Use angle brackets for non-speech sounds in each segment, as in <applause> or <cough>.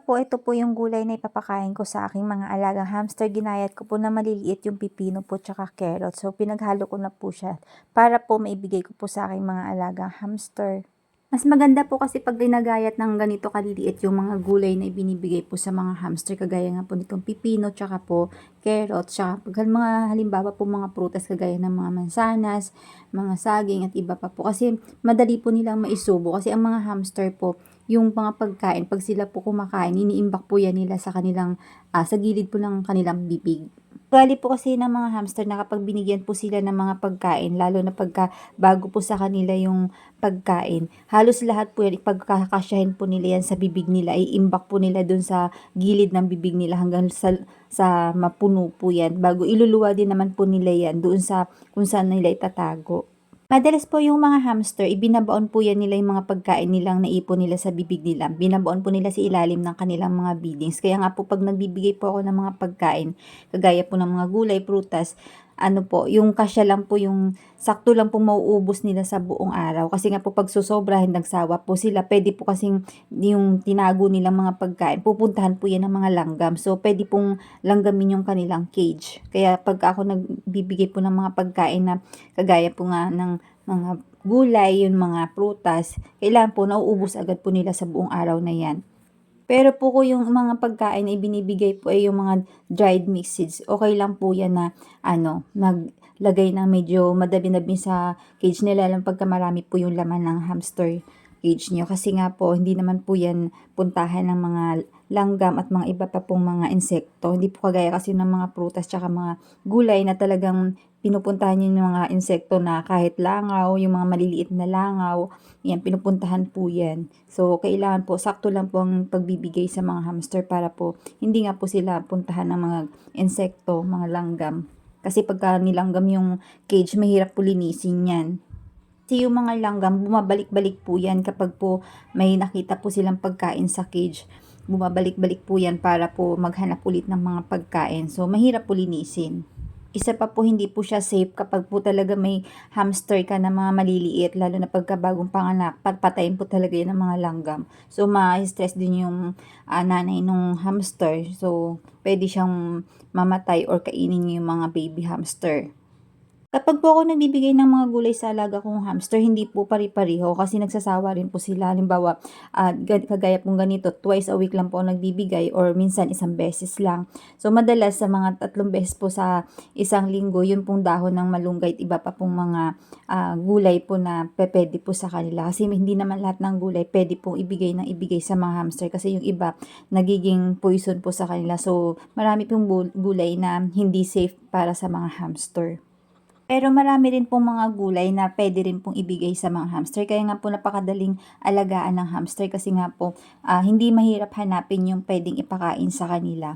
po, ito po yung gulay na ipapakain ko sa aking mga alagang hamster. Ginayat ko po na maliliit yung pipino po tsaka carrot. So, pinaghalo ko na po siya para po maibigay ko po sa aking mga alagang hamster. Mas maganda po kasi pag ginagayat ng ganito kaliliit yung mga gulay na ibinibigay po sa mga hamster. Kagaya nga po nitong pipino, tsaka po carrot, tsaka pag mga halimbawa po mga prutas kagaya ng mga mansanas, mga saging at iba pa po. Kasi madali po nilang maisubo kasi ang mga hamster po yung mga pagkain, pag sila po kumakain, iniimbak po yan nila sa kanilang, ah, sa gilid po ng kanilang bibig. Ugali po kasi ng mga hamster na kapag binigyan po sila ng mga pagkain, lalo na pagka bago po sa kanila yung pagkain, halos lahat po yan, ipagkakasyahin po nila yan sa bibig nila, iimbak po nila dun sa gilid ng bibig nila hanggang sa, sa mapuno po yan. Bago iluluwa din naman po nila yan doon sa kung saan nila itatago. Madalas po yung mga hamster, ibinabaon po yan nila yung mga pagkain nilang naipon nila sa bibig nila. Binabaon po nila sa ilalim ng kanilang mga feedings. Kaya nga po pag nagbibigay po ako ng mga pagkain, kagaya po ng mga gulay, prutas, ano po, yung kasya lang po yung sakto lang po mauubos nila sa buong araw. Kasi nga po pag susobrahin nagsawa po sila, pwede po kasing yung tinago nilang mga pagkain, pupuntahan po yan ng mga langgam. So pwede pong langgamin yung kanilang cage. Kaya pag ako nagbibigay po ng mga pagkain na kagaya po nga ng mga gulay, yung mga prutas, kailangan po nauubos agad po nila sa buong araw na yan. Pero po ko yung mga pagkain na ibinibigay po ay yung mga dried mixed seeds. Okay lang po yan na ano, naglagay ng medyo madabi-dabi sa cage nila lang pagka marami po yung laman ng hamster cage nyo. Kasi nga po, hindi naman po yan puntahan ng mga langgam at mga iba pa pong mga insekto. Hindi po kagaya kasi ng mga prutas tsaka mga gulay na talagang pinupuntahan niyo yung mga insekto na kahit langaw, yung mga maliliit na langaw, yan, pinupuntahan po yan. So, kailangan po, sakto lang po ang pagbibigay sa mga hamster para po, hindi nga po sila puntahan ng mga insekto, mga langgam. Kasi pagka nilanggam yung cage, mahirap po linisin yan. Kasi yung mga langgam, bumabalik-balik po yan kapag po may nakita po silang pagkain sa cage. Bumabalik-balik po yan para po maghanap ulit ng mga pagkain. So, mahirap po linisin isa pa po hindi po siya safe kapag po talaga may hamster ka na mga maliliit, lalo na pagka bagong panganak, patpatayin po talaga yan ng mga langgam. So, ma-stress din yung uh, nanay nung hamster. So, pwede siyang mamatay or kainin yung mga baby hamster. Kapag po ako nagbibigay ng mga gulay sa alaga kong hamster, hindi po pari-pariho kasi nagsasawa rin po sila. Halimbawa, uh, kagaya pong ganito, twice a week lang po nagbibigay or minsan isang beses lang. So, madalas sa mga tatlong beses po sa isang linggo, yun pong dahon ng malunggay at iba pa pong mga uh, gulay po na pwede po sa kanila. Kasi hindi naman lahat ng gulay pwede pong ibigay ng ibigay sa mga hamster kasi yung iba nagiging poison po sa kanila. So, marami pong gulay na hindi safe para sa mga hamster. Pero marami rin pong mga gulay na pwede rin pong ibigay sa mga hamster. Kaya nga po napakadaling alagaan ng hamster kasi nga po uh, hindi mahirap hanapin yung pwedeng ipakain sa kanila.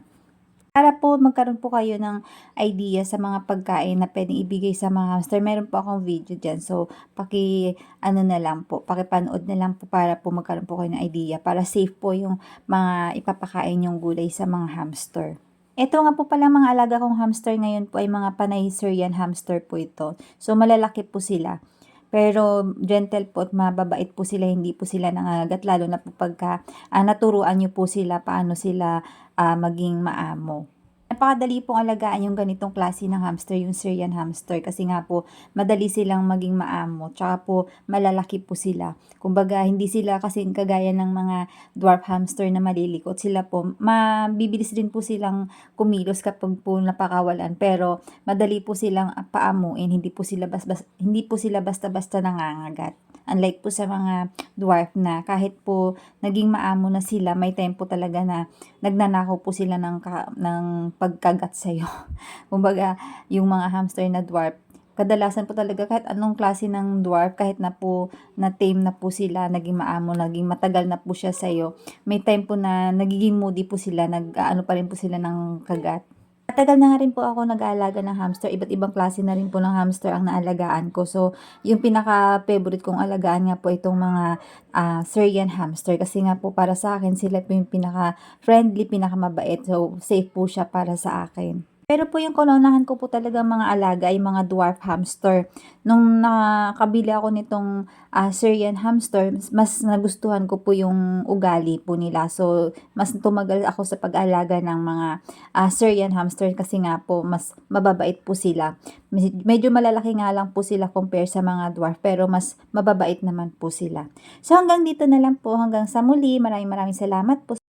Para po magkaroon po kayo ng idea sa mga pagkain na pwedeng ibigay sa mga hamster, meron po akong video dyan. So, paki, ano na lang po, pakipanood na lang po para po magkaroon po kayo ng idea. Para safe po yung mga ipapakain yung gulay sa mga hamster. Ito nga po pala mga alaga kong hamster ngayon po ay mga panay hamster po ito. So malalaki po sila. Pero gentle po at mababait po sila, hindi po sila nangagat lalo na po pagka uh, naturuan niyo po sila paano sila uh, maging maamo. Napakadali pong alagaan yung ganitong klase ng hamster, yung Syrian hamster. Kasi nga po, madali silang maging maamo. Tsaka po, malalaki po sila. Kumbaga, hindi sila kasi kagaya ng mga dwarf hamster na malilikot. Sila po, mabibilis din po silang kumilos kapag po napakawalan. Pero, madali po silang paamuin. Hindi po sila, bas, bas, hindi po sila basta-basta nangangagat. Unlike po sa mga dwarf na kahit po naging maamo na sila, may time po talaga na nagnanakaw po sila ng, ka, ng pagkagat sa'yo. <laughs> Kumbaga, yung mga hamster na dwarf, kadalasan po talaga kahit anong klase ng dwarf, kahit na po na tame na po sila, naging maamo, naging matagal na po siya sa'yo, may time po na nagiging moody po sila, nag-ano pa rin po sila ng kagat. Matagal na nga rin po ako nag-aalaga ng hamster. Iba't ibang klase na rin po ng hamster ang naalagaan ko. So, yung pinaka-favorite kong alagaan nga po itong mga uh, Syrian hamster. Kasi nga po para sa akin, sila po yung pinaka-friendly, pinaka-mabait. So, safe po siya para sa akin. Pero po yung kaunahan ko po talaga mga alaga ay mga dwarf hamster. Nung nakabili ako nitong ah, Syrian hamster, mas- nagustuhan ko po yung ugali po nila. So, mas tumagal ako sa pag-alaga ng mga ah, Syrian hamster kasi nga po mas mababait po sila. Med- Medyo malalaki nga lang po sila compare sa mga dwarf pero mas mababait naman po sila. So hanggang dito na lang po hanggang sa muli. Maraming maraming salamat po